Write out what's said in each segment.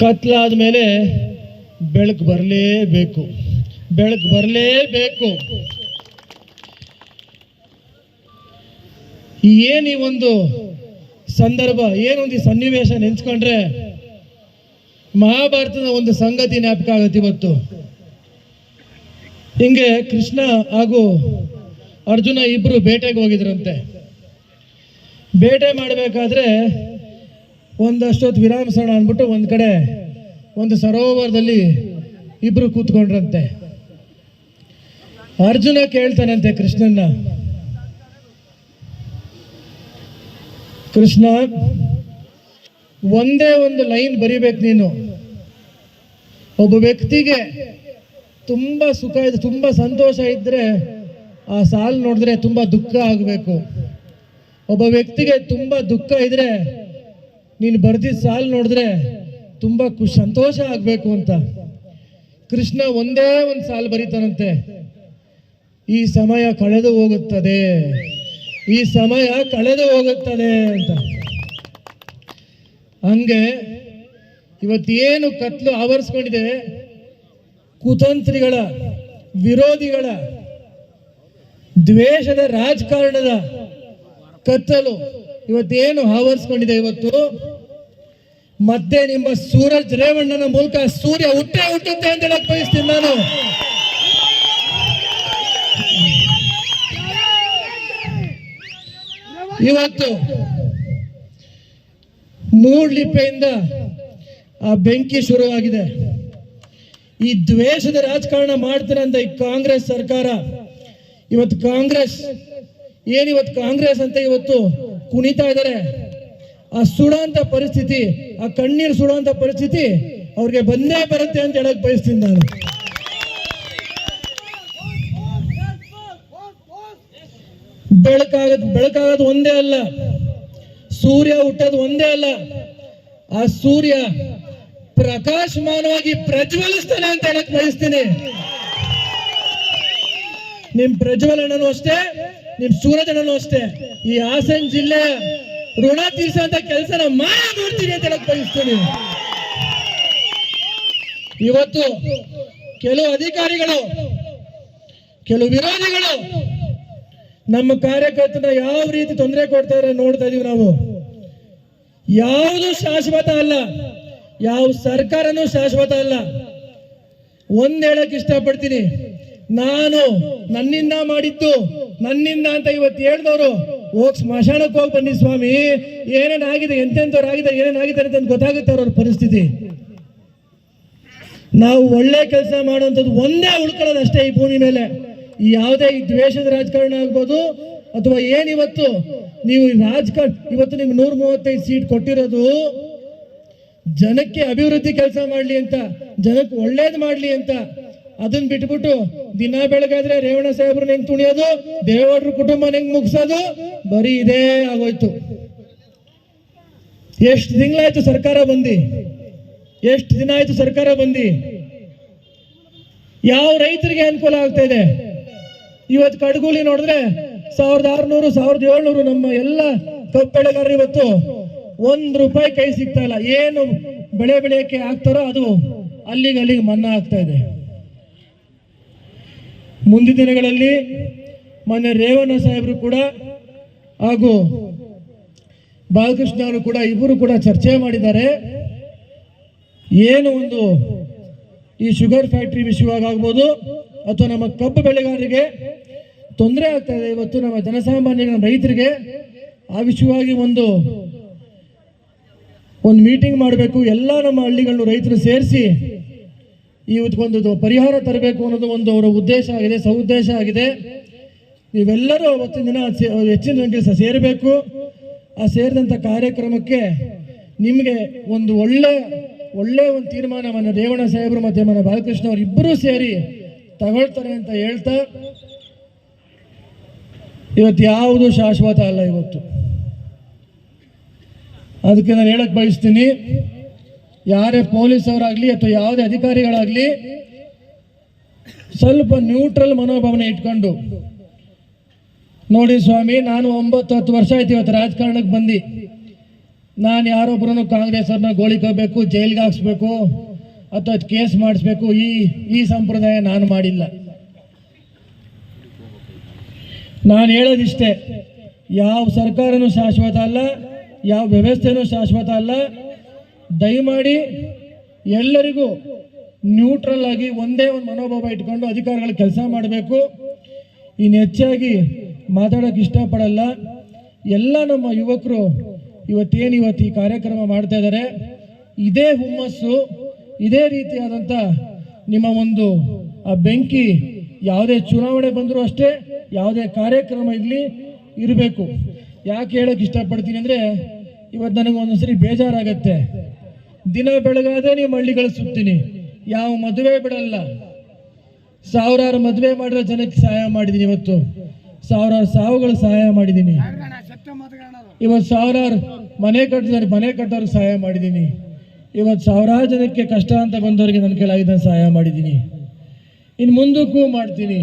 ಕತ್ಲಾದ ಮೇಲೆ ಬೆಳಕು ಬರಲೇಬೇಕು. ಬೆಳಕು ಬರಲೇಬೇಕು. ಏನು ಈ ಒಂದು ಸಂದರ್ಭ ಏನೊಂದು ಈ ಸನ್ನಿವೇಶ ನೆನ್ಸ್ಕೊಂಡ್ರೆ ಮಹಾಭಾರತದ ಒಂದು ಸಂಗತಿ ಜ್ಞಾಪಕ ಆಗುತ್ತೆ ಇವತ್ತು. ಹಿಂಗೆ ಕೃಷ್ಣ ಹಾಗೂ ಅರ್ಜುನ ಇಬ್ಬರು ಬೇಟೆಗೆ ಹೋಗಿದ್ರಂತೆ. ಬೇಟೆ ಮಾಡಬೇಕಾದ್ರೆ ಒಂದಷ್ಟೊತ್ತು ಸಣ್ಣ ಅಂದ್ಬಿಟ್ಟು ಒಂದು ಕಡೆ ಒಂದು ಸರೋವರದಲ್ಲಿ ಇಬ್ಬರು ಕೂತ್ಕೊಂಡ್ರಂತೆ. ಅರ್ಜುನ ಕೇಳ್ತಾನಂತೆ ಕೃಷ್ಣನ್ನ. ಕೃಷ್ಣ, ಒಂದೇ ಒಂದು ಲೈನ್ ಬರಿಬೇಕು ನೀನು. ಒಬ್ಬ ವ್ಯಕ್ತಿಗೆ ತುಂಬ ಸುಖ ಇದೆ, ತುಂಬ ಸಂತೋಷ ಇದ್ದರೆ ಆ ಸಾಲು ನೋಡಿದ್ರೆ ತುಂಬ ದುಃಖ ಆಗಬೇಕು. ಒಬ್ಬ ವ್ಯಕ್ತಿಗೆ ತುಂಬ ದುಃಖ ಇದ್ರೆ ನೀನು ಬರ್ದಿದ್ದ ಸಾಲು ನೋಡಿದ್ರೆ ತುಂಬ ಖುಷಿ ಸಂತೋಷ ಆಗಬೇಕು ಅಂತ. ಕೃಷ್ಣ ಒಂದೇ ಒಂದು ಸಾಲು ಬರೀತಾನಂತೆ. ಈ ಸಮಯ ಕಳೆದು ಹೋಗುತ್ತದೆ. ಈ ಸಮಯ ಕಳೆದು ಹೋಗುತ್ತದೆ ಅಂತ. ಹಂಗೆ ಇವತ್ತೇನು ಕತ್ಲು ಆವರಿಸ್ಕೊಂಡಿದೆ, ಕುತಂತ್ರಿಗಳ, ವಿರೋಧಿಗಳ, ದ್ವೇಷದ ರಾಜಕಾರಣದ ಕತ್ತಲು. ಇವತ್ತೇನು ಆವರಿಸ್ಕೊಂಡಿದೆ ಇವತ್ತು? ಮತ್ತೆ ನಿಮ್ಮ ಸೂರಜ್ ರೇವಣ್ಣನ ಮೂಲಕ ಸೂರ್ಯ ಹುಟ್ಟೆ ಹುಟ್ಟುತ್ತೆ ಅಂತ ಹೇಳಕ್ ಬಯಸ್ತೀನಿ ನಾನು. ಇವತ್ತು ಮೂಡ್ಲಿಪ್ಪೆಯಿಂದ ಆ ಬೆಂಕಿ ಶುರುವಾಗಿದೆ. ಈ ದ್ವೇಷದ ರಾಜಕಾರಣ ಮಾಡ್ತಾರಂತ ಈ ಕಾಂಗ್ರೆಸ್ ಸರ್ಕಾರ? ಇವತ್ತು ಕಾಂಗ್ರೆಸ್ ಏನಿವತ್ತು ಕಾಂಗ್ರೆಸ್ ಅಂತ ಇವತ್ತು ಕುಣಿತಾ ಇದ್ದಾರೆ. ಆ ಸುಡಂತ ಪರಿಸ್ಥಿತಿ, ಆ ಕಣ್ಣೀರು ಸುಡೋಂಥ ಪರಿಸ್ಥಿತಿ ಅವ್ರಿಗೆ ಬಂದೇ ಬರುತ್ತೆ ಅಂತ ಹೇಳಕ್ ಬಯಸ್ತೀನಿ ನಾನು. ಬೆಳಕಾಗದ್, ಬೆಳಕಾಗೋದು ಒಂದೇ ಅಲ್ಲ, ಸೂರ್ಯ ಹುಟ್ಟೋದು ಒಂದೇ ಅಲ್ಲ, ಆ ಸೂರ್ಯ ಪ್ರಕಾಶಮಾನವಾಗಿ ಪ್ರಜ್ವಲಿಸ್ತಾನೆ ಅಂತ ಹೇಳಕ್ ಬಯಸ್ತೀನಿ. ನಿಮ್ ಪ್ರಜ್ವಲನೂ ಅಷ್ಟೇ ನಿಮ್ ಸೂರಜನೂ ಅಷ್ಟೇ. ಈ ಹಾಸನ ಜಿಲ್ಲೆ ಋಣ ತೀರ್ಸೋಂತ ಕೆಲಸನ ಮಾಡಿ ಅಂತ ಹೇಳಕ್ ಬಯಸ್ತೀನಿ. ಇವತ್ತು ಕೆಲವು ಅಧಿಕಾರಿಗಳು, ಕೆಲವು ವಿರೋಧಿಗಳು ನಮ್ಮ ಕಾರ್ಯಕರ್ತನ ಯಾವ ರೀತಿ ತೊಂದರೆ ಕೊಡ್ತಾರೆ ನೋಡ್ತಾ ಇದೀವಿ ನಾವು. ಯಾವುದು ಶಾಶ್ವತ ಅಲ್ಲ, ಯಾವ ಸರ್ಕಾರನೂ ಶಾಶ್ವತ ಅಲ್ಲ. ಒಂದ್ ಹೇಳಕ್ ಇಷ್ಟಪಡ್ತೀನಿ. ನಾನು ನನ್ನಿಂದ ಮಾಡಿದ್ದು ನನ್ನಿಂದ ಅಂತ ಇವತ್ತು ಹೇಳ್ದವ್ರು, ಹೋಗ್ ಸ್ಮಶಾನಕ್ಕೆ ಹೋಗಿ ಬನ್ನಿ ಸ್ವಾಮಿ. ಏನೇನಾಗಿದೆ ಎಂತೆಂಥವ್ರು ಆಗಿದೆ ಏನೇನಾಗಿದೆ ಅಂತ ಗೊತ್ತಾಗುತ್ತೆ ಅವ್ರ ಪರಿಸ್ಥಿತಿ. ನಾವು ಒಳ್ಳೆ ಕೆಲಸ ಮಾಡುವಂಥದ್ದು ಒಂದೇ ಉಳ್ಕೊಳ್ಳೋದು ಅಷ್ಟೇ ಈ ಭೂಮಿ ಮೇಲೆ. ಯಾವುದೇ ಈ ದ್ವೇಷದ ರಾಜಕಾರಣ ಆಗ್ಬೋದು, ಅಥವಾ ಏನಿವತ್ತು ನೀವು ರಾಜಕಾರಣ, ಇವತ್ತು ನಿಮ್ಗೆ ನೂರ ಮೂವತ್ತೈದು ಸೀಟ್ ಕೊಟ್ಟಿರೋದು, ಜನಕ್ಕೆ ಅಭಿವೃದ್ಧಿ ಕೆಲಸ ಮಾಡಲಿ ಅಂತ, ಜನಕ್ಕೆ ಒಳ್ಳೇದು ಮಾಡಲಿ ಅಂತ ಅದನ್ನ ಬಿಟ್ಬಿಟ್ಟು ದಿನ ಬೆಳಗಾದ್ರೆ ರೇವಣ ಸಾಹೇಬ್ರನ್ನ ಹೆಂಗ್ ತುಣಿಯೋದು? ದೇವರ ಕುಟುಂಬ ಹೆಂಗ್ ಮುಗಿಸೋದು? ಬರೀ ಇದೇ ಆಗೋಯ್ತು. ಎಷ್ಟು ತಿಂಗಳಾಯ್ತು ಸರ್ಕಾರ ಬಂದಿ? ಎಷ್ಟು ದಿನ ಆಯ್ತು ಸರ್ಕಾರ ಬಂದಿ? ಯಾವ ರೈತರಿಗೆ ಅನುಕೂಲ ಆಗ್ತಾ ಇದೆ? ಇವತ್ತು ಕಡ್ಗೂಲಿ ನೋಡಿದ್ರೆ ಸಾವಿರದ ಆರುನೂರು, ಸಾವಿರದ ಏಳ್ನೂರು ನಮ್ಮ ಎಲ್ಲ ಕಬ್ಬು ಇವತ್ತು ಒಂದ್ ರೂಪಾಯಿ ಕೈ ಸಿಗ್ತಾ ಇಲ್ಲ. ಏನು ಬೆಳೆ ಬೆಳೆಯಕ್ಕೆ ಆಗ್ತಾರೋ ಅದು ಅಲ್ಲಿಗೆ ಅಲ್ಲಿಗೆ ಮನ್ನಾ ಆಗ್ತಾ ಇದೆ. ಮುಂದಿನ ದಿನಗಳಲ್ಲಿ ಮೊನ್ನೆ ರೇವಣ್ಣ ಸಾಹೇಬರು ಕೂಡ ಹಾಗೂ ಬಾಲಕೃಷ್ಣ ಅವರು ಕೂಡ ಇಬ್ಬರು ಕೂಡ ಚರ್ಚೆ ಮಾಡಿದ್ದಾರೆ. ಏನು ಒಂದು ಈ ಶುಗರ್ ಫ್ಯಾಕ್ಟ್ರಿ ವಿಷಯವಾಗಿ ಅಥವಾ ನಮ್ಮ ಕಬ್ಬು ಬೆಳೆಗಾರರಿಗೆ ತೊಂದರೆ ಆಗ್ತಾ ಇದೆ ಇವತ್ತು ನಮ್ಮ ಜನಸಾಮಾನ್ಯ ರೈತರಿಗೆ, ಆ ವಿಷಯವಾಗಿ ಒಂದು ಒಂದು ಮೀಟಿಂಗ್ ಮಾಡಬೇಕು. ಎಲ್ಲ ನಮ್ಮ ಹಳ್ಳಿಗಳನ್ನು ರೈತರು ಸೇರಿಸಿ ಇವತ್ತೊಂದು ಪರಿಹಾರ ತರಬೇಕು ಅನ್ನೋದು ಒಂದು ಅವರ ಉದ್ದೇಶ ಆಗಿದೆ ಸೌದ್ದೇಶ ಆಗಿದೆ. ನೀವೆಲ್ಲರೂ ಅವತ್ತಿನ ದಿನ ಹೆಚ್ಚಿನ ಸಂಖ್ಯೆ ಸೇರಬೇಕು. ಆ ಸೇರಿದಂಥ ಕಾರ್ಯಕ್ರಮಕ್ಕೆ ನಿಮಗೆ ಒಂದು ಒಳ್ಳೆ ಒಳ್ಳೆ ಒಂದು ತೀರ್ಮಾನ ರೇವಣ ಸಾಹೇಬರು ಮತ್ತು ಮನ ಬಾಲಕೃಷ್ಣ ಅವರು ಇಬ್ಬರೂ ಸೇರಿ ತಗೊಳ್ತಾರೆ ಅಂತ ಹೇಳ್ತಾ, ಇವತ್ತು ಯಾವುದು ಶಾಶ್ವತ ಅಲ್ಲ ಇವತ್ತು. ಅದಕ್ಕೆ ನಾನು ಹೇಳಕ್ ಬಯಸ್ತೀನಿ. ಯಾರೇ ಪೊಲೀಸ್ ಅವರಾಗ್ಲಿ ಅಥವಾ ಯಾವುದೇ ಅಧಿಕಾರಿಗಳಾಗಲಿ ಸ್ವಲ್ಪ ನ್ಯೂಟ್ರಲ್ ಮನೋಭಾವನೆ ಇಟ್ಕೊಂಡು, ನೋಡಿ ಸ್ವಾಮಿ, ನಾನು ಒಂಬತ್ತು ಹತ್ತು ವರ್ಷ ಆಯ್ತು ಇವತ್ತು ರಾಜಕಾರಣಕ್ಕೆ ಬಂದು. ನಾನು ಯಾರೊಬ್ಬರನ್ನು ಕಾಂಗ್ರೆಸ್ ಅವ್ರನ್ನ ಗೋಳಿಕೋಬೇಕು, ಜೈಲ್ಗೆ ಹಾಕ್ಸ್ಬೇಕು, ಅಥವಾ ಕೇಸ್ ಮಾಡಿಸ್ಬೇಕು, ಈ ಈ ಸಂಪ್ರದಾಯ ನಾನು ಮಾಡಿಲ್ಲ. ನಾನು ಹೇಳೋದಿಷ್ಟೇ, ಯಾವ ಸರ್ಕಾರನೂ ಶಾಶ್ವತ ಅಲ್ಲ, ಯಾವ ವ್ಯವಸ್ಥೆನೂ ಶಾಶ್ವತ ಅಲ್ಲ ದಯಮಾಡಿ ಎಲ್ಲರಿಗೂ ನ್ಯೂಟ್ರಲ್ ಆಗಿ ಒಂದೇ ಒಂದು ಮನೋಭಾವ ಇಟ್ಕೊಂಡು ಅಧಿಕಾರಿಗಳು ಕೆಲಸ ಮಾಡಬೇಕು. ಇನ್ನು ಹೆಚ್ಚಾಗಿ ಮಾತಾಡೋಕೆ ಇಷ್ಟಪಡಲ್ಲ. ಎಲ್ಲ ನಮ್ಮ ಯುವಕರು ಇವತ್ತೇನು ಇವತ್ತು ಈ ಕಾರ್ಯಕ್ರಮ ಮಾಡ್ತಾ ಇದ್ದಾರೆ. ಇದೇ ಹುಮ್ಮಸ್ಸು, ಇದೇ ರೀತಿಯಾದಂಥ ನಿಮ್ಮ ಒಂದು ಆ ಬೆಂಕಿ ಯಾವುದೇ ಚುನಾವಣೆ ಬಂದರೂ ಅಷ್ಟೇ ಯಾವುದೇ ಕಾರ್ಯಕ್ರಮ ಇರಲಿ, ಇರಬೇಕು. ಯಾಕೆ ಹೇಳೋಕೆ ಇಷ್ಟಪಡ್ತೀನಿ ಅಂದರೆ ಇವತ್ತು ನನಗೆ ಒಂದೊಂದ್ಸರಿ ಬೇಜಾರಾಗತ್ತೆ. ದಿನ ಬೆಳಗಾದ್ರೆ ನೀವು ಹಳ್ಳಿಗಳು ಸುತ್ತೀನಿ ಯಾವ ಮದುವೆ ಬಿಡಲ್ಲ. ಸಾವಿರಾರು ಮದುವೆ ಮಾಡಿರೋ ಜನಕ್ಕೆ ಸಹಾಯ ಮಾಡಿದ್ದೀನಿ ಇವತ್ತು. ಸಾವಿರಾರು ಸಾವುಗಳು ಸಹಾಯ ಮಾಡಿದ್ದೀನಿ. ಇವತ್ತು ಸಾವಿರಾರು ಮನೆ ಕಟ್ಟಿದ್ರೆ ಮನೆ ಕಟ್ಟೋರಿಗೆ ಸಹಾಯ ಮಾಡಿದ್ದೀನಿ. ಇವತ್ತು ಸಾವಿರಾರು ಜನಕ್ಕೆ ಕಷ್ಟ ಅಂತ ಬಂದವರಿಗೆ ನನ್ನ ಕೆಳಗಿದ್ದ ಸಹಾಯ ಮಾಡಿದ್ದೀನಿ. ಇನ್ನು ಮುಂದಕ್ಕೂ ಮಾಡ್ತೀನಿ.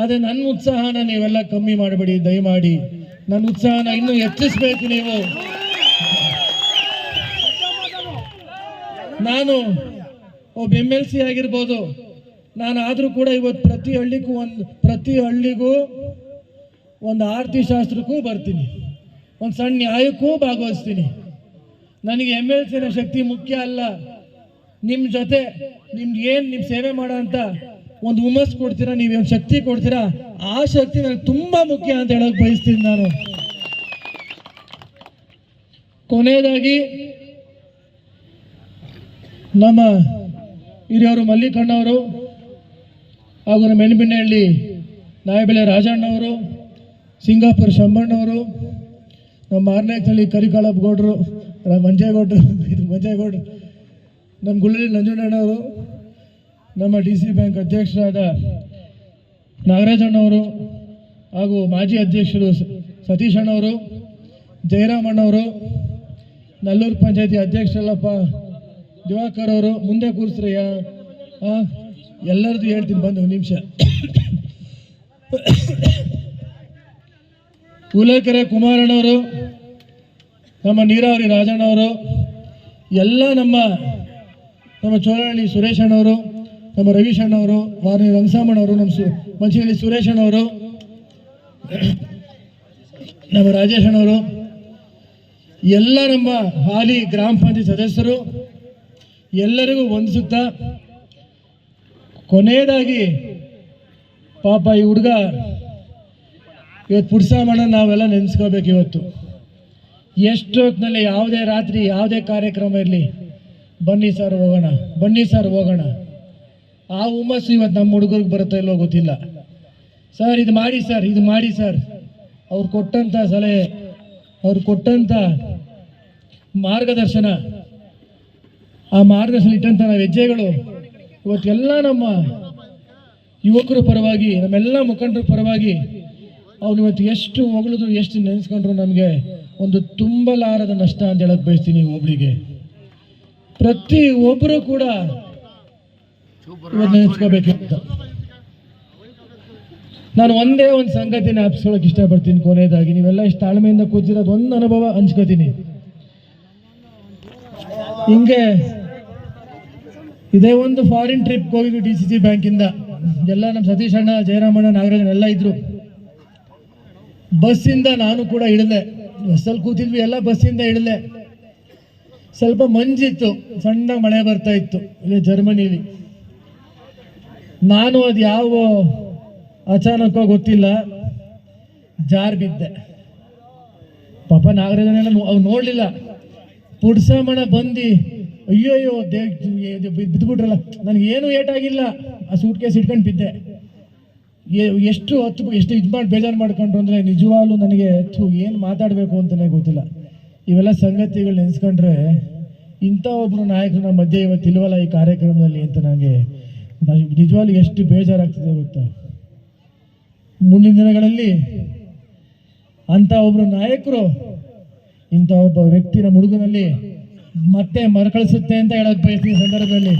ಆದರೆ ನನ್ನ ಉತ್ಸಾಹನ ನೀವೆಲ್ಲ ಕಮ್ಮಿ ಮಾಡಬೇಡಿ, ದಯಮಾಡಿ. ನನ್ನ ಉತ್ಸಾಹನ ಇನ್ನೂ ಹೆಚ್ಚಿಸ್ಬೇಕು ನೀವು. ನಾನು ಒಬ್ಬ ಎಂ ಎಲ್ ಸಿ ಆಗಿರ್ಬೋದು. ನಾನು ಆದರೂ ಕೂಡ ಇವತ್ತು ಪ್ರತಿ ಹಳ್ಳಿಗೂ ಒಂದು, ಪ್ರತಿ ಹಳ್ಳಿಗೂ ಒಂದು ಆರತಿ ಶಾಸ್ತ್ರಕ್ಕೂ ಬರ್ತೀನಿ. ಒಂದು ಸಣ್ಣ ನ್ಯಾಯಕ್ಕೂ ಭಾಗವಹಿಸ್ತೀನಿ. ನನಗೆ ಎಂ ಎಲ್ ಸಿನ ಶಕ್ತಿ ಮುಖ್ಯ ಅಲ್ಲ. ನಿಮ್ಮ ಜೊತೆ ನಿಮ್ಗೆ ಏನು ನಿಮ್ಮ ಸೇವೆ ಮಾಡೋ ಅಂತ ಒಂದು ಹುಮ್ಮಸ್ ಕೊಡ್ತೀರಾ, ನೀವು ಒಂದು ಶಕ್ತಿ ಕೊಡ್ತೀರಾ, ಆ ಶಕ್ತಿ ನನಗೆ ತುಂಬ ಮುಖ್ಯ ಅಂತ ಹೇಳೋಕೆ ಬಯಸ್ತೀನಿ ನಾನು. ಕೊನೆಯದಾಗಿ ನಮ್ಮ ಹಿರಿಯವರು ಮಲ್ಲಿಕಣ್ಣವರು ಹಾಗೂ ನಮ್ಮ ಮೆಣಬಿನಹಳ್ಳಿ ನಾಯಬೆಲೆ ರಾಜಣ್ಣವರು, ಸಿಂಗಾಪುರ ಶಂಬಣ್ಣವರು ನಮ್ಮ ಮಾರನೇಕಲ್ಲಿ ಕರಿಕಾಳಪ್ಪ ಗೌಡ್ರು ಮಂಜೇಗೌಡ್ರು, ಇದು ಮಂಜೇಗೌಡ್ರು, ನಮ್ಮ ಗುಳ್ಳಳ್ಳಿ ನಂಜುಣ್ಣವರು ನಮ್ಮ ಡಿ ಸಿ ಬ್ಯಾಂಕ್ ಅಧ್ಯಕ್ಷರಾದ ನಾಗರಾಜಣ್ಣವರು ಹಾಗೂ ಮಾಜಿ ಅಧ್ಯಕ್ಷರು ಸತೀಶ್ ಅಣ್ಣವರು ಜಯರಾಮಣ್ಣವರು, ನಲ್ಲೂರು ಪಂಚಾಯತಿ ಅಧ್ಯಕ್ಷರಲ್ಲಪ್ಪ ದಿವಾಕರ್ ಅವರು ಮುಂದೆ ಕೂರಿಸ್ರಯ್ಯ ಎಲ್ಲರದು ಎಲ್ಲರದ್ದು ಹೇಳ್ತೀನಿ, ಬಂದು ಒಂದು ನಿಮಿಷ. ಕುಮಾರಣ್ಣ ಕುಮಾರಣ್ಣವರು ನಮ್ಮ ನೀರಾವರಿ ರಾಜಣ್ಣವರು ಎಲ್ಲ ನಮ್ಮ ನಮ್ಮ ಚೋಳಹಳ್ಳಿ ಸುರೇಶ್ ಅಣ್ಣವರು ನಮ್ಮ ರವೀಶ್ ಅಣ್ಣವರು ವಾರಣಿ ರಂಗಸಾಮಣ್ಣವರು ನಮ್ಮ ಸು ಮಂಚಿಹಳ್ಳಿ ಸುರೇಶ್ ಅಣ್ಣವರು ನಮ್ಮ ರಾಜೇಶ್ ಅಣ್ಣವರು ಎಲ್ಲ ನಮ್ಮ ಹಾಲಿ ಗ್ರಾಮ ಪಂಚಾಯತ್ ಸದಸ್ಯರು ಎಲ್ಲರಿಗೂ ವಂದಿಸುತ್ತಾ, ಕೊನೆಯದಾಗಿ ಪಾಪ ಈ ಹುಡುಗ ಇವತ್ತು ಪುಡ್ಸಾಮಣ್ಣ ನಾವೆಲ್ಲ ನೆನೆಸ್ಕೋಬೇಕು ಇವತ್ತು. ಎಷ್ಟು ಹೊತ್ತಿನಲ್ಲಿ ಯಾವುದೇ ರಾತ್ರಿ, ಯಾವುದೇ ಕಾರ್ಯಕ್ರಮ ಇರಲಿ, ಬನ್ನಿ ಸರ್ ಹೋಗೋಣ, ಬನ್ನಿ ಸರ್ ಹೋಗೋಣ. ಆ ಹುಮ್ಮಸ್ಸು ಇವತ್ತು ನಮ್ಮ ಹುಡುಗರಿಗೆ ಬರುತ್ತೋ ಇಲ್ಲೋ ಗೊತ್ತಿಲ್ಲ. ಸರ್, ಇದು ಮಾಡಿ ಸರ್, ಇದು ಮಾಡಿ ಸರ್. ಅವ್ರು ಕೊಟ್ಟಂಥ ಸಲಹೆ, ಅವ್ರು ಕೊಟ್ಟಂಥ ಮಾರ್ಗದರ್ಶನ. ಆ ಮಾರ್ಗದರ್ಶನ ಇಟ್ಟಂಥ ನಾವು ಹೆಜ್ಜೆಗಳು. ಇವತ್ತೆಲ್ಲ ನಮ್ಮ ಯುವಕರ ಪರವಾಗಿ, ನಮ್ಮೆಲ್ಲ ಮುಖಂಡರ ಪರವಾಗಿ, ಅವ್ನು ಇವತ್ತು ಎಷ್ಟು ಹೊಗಳಿದ್ರು, ಎಷ್ಟು ನೆನೆಸ್ಕೊಂಡ್ರು ನಮಗೆ ಒಂದು ತುಂಬಲಾರದ ನಷ್ಟ ಅಂತ ಹೇಳಕ್ ಬಯಸ್ತೀನಿ ಒಬ್ಳಿಗೆ ಪ್ರತಿ ಒಬ್ಬರು ಕೂಡ ಇವತ್ತು ನೆನೆಸ್ಕೋಬೇಕು ನಾನು ಒಂದೇ ಒಂದು ಸಂಗತಿನ ಹಬ್ಸ್ಕೊಳಕ್ ಇಷ್ಟಪಡ್ತೀನಿ ಕೊನೆಯದಾಗಿ. ನೀವೆಲ್ಲ ಇಷ್ಟು ತಾಳ್ಮೆಯಿಂದ ಕೂತಿರೋದು ಒಂದು ಅನುಭವ ಹಂಚ್ಕೋತೀನಿ. ಹಿಂಗೆ ಇದೇ ಒಂದು ಫಾರಿನ್ ಟ್ರಿಪ್ ಹೋಗಿದ್ವಿ ಡಿ ಸಿ ಸಿ ಬ್ಯಾಂಕಿಂದ ಎಲ್ಲ ನಮ್ಮ ಸತೀಶ್ ಅಣ್ಣ, ಜಯರಾಮಣ್ಣ ನಾಗರಾಜನ್ ಎಲ್ಲ ಇದ್ರು. ಬಸ್ಸಿಂದ ನಾನು ಕೂಡ ಇಳಿದೆ. ಬಸ್ಸಲ್ಲಿ ಕೂತಿದ್ವಿ, ಎಲ್ಲ ಬಸ್ಸಿಂದ ಇಳಿದೆ. ಸ್ವಲ್ಪ ಮಂಜಿತ್ತು. ಸಣ್ಣ ಮಳೆ ಬರ್ತಾ ಇತ್ತು. ಇಲ್ಲಿ ಜರ್ಮನಿಲಿ ನಾನು ಅದು ಯಾವ ಅಚಾನಕ ಗೊತ್ತಿಲ್ಲ. ಜಾರ್ ಬಿದ್ದೆ. ಪಾಪ ನಾಗರಾಜನೆಲ್ಲ ಅವ್ರು ನೋಡಲಿಲ್ಲ. ಪುಡ್ಸಮಣ ಬಂದು ಅಯ್ಯೋ ಅಯ್ಯೋ ದೇ ಏನು ಏಟಾಗಿಲ್ಲ. ಆ ಸೂಟ್ ಕೇಸ್ ಇಟ್ಕೊಂಡು ಬಿದ್ದೆ. ಎಷ್ಟು ಹತ್ತು ಎಷ್ಟು ಇದು ಮಾಡಿ ಬೇಜಾರು ಮಾಡ್ಕೊಂಡ್ರು ಅಂದರೆ ನಿಜವಾಗ್ಲೂ ನನಗೆ ಏನು ಮಾತಾಡಬೇಕು ಅಂತಲೇ ಗೊತ್ತಿಲ್ಲ. ಇವೆಲ್ಲ ಸಂಗತಿಗಳು ನೆನೆಸ್ಕೊಂಡ್ರೆ ಇಂಥ ಒಬ್ಬರು ನಾಯಕರು ನಮ್ಮ ಮಧ್ಯೆ ಇವತ್ತು ಇಲ್ವಲ್ಲ ಈ ಕಾರ್ಯಕ್ರಮದಲ್ಲಿ ಅಂತ ನನಗೆ ನಿಜವಾಗ್ಲೂ ಎಷ್ಟು ಬೇಜಾರಾಗ್ತಿದೆ ಗೊತ್ತಾ? ಮುಂದಿನ ದಿನಗಳಲ್ಲಿ ಅಂಥ ಒಬ್ಬರು ನಾಯಕರು, ಇಂಥ ಒಬ್ಬ ವ್ಯಕ್ತಿನ ನಮ್ಮ ಹುಡುಗನಲ್ಲಿ ಮತ್ತೆ ಮರುಕಳಿಸುತ್ತೆ ಅಂತ ಹೇಳಕ್ ಬಯಸ್ತೀನಿ ಸಂದರ್ಭದಲ್ಲಿ.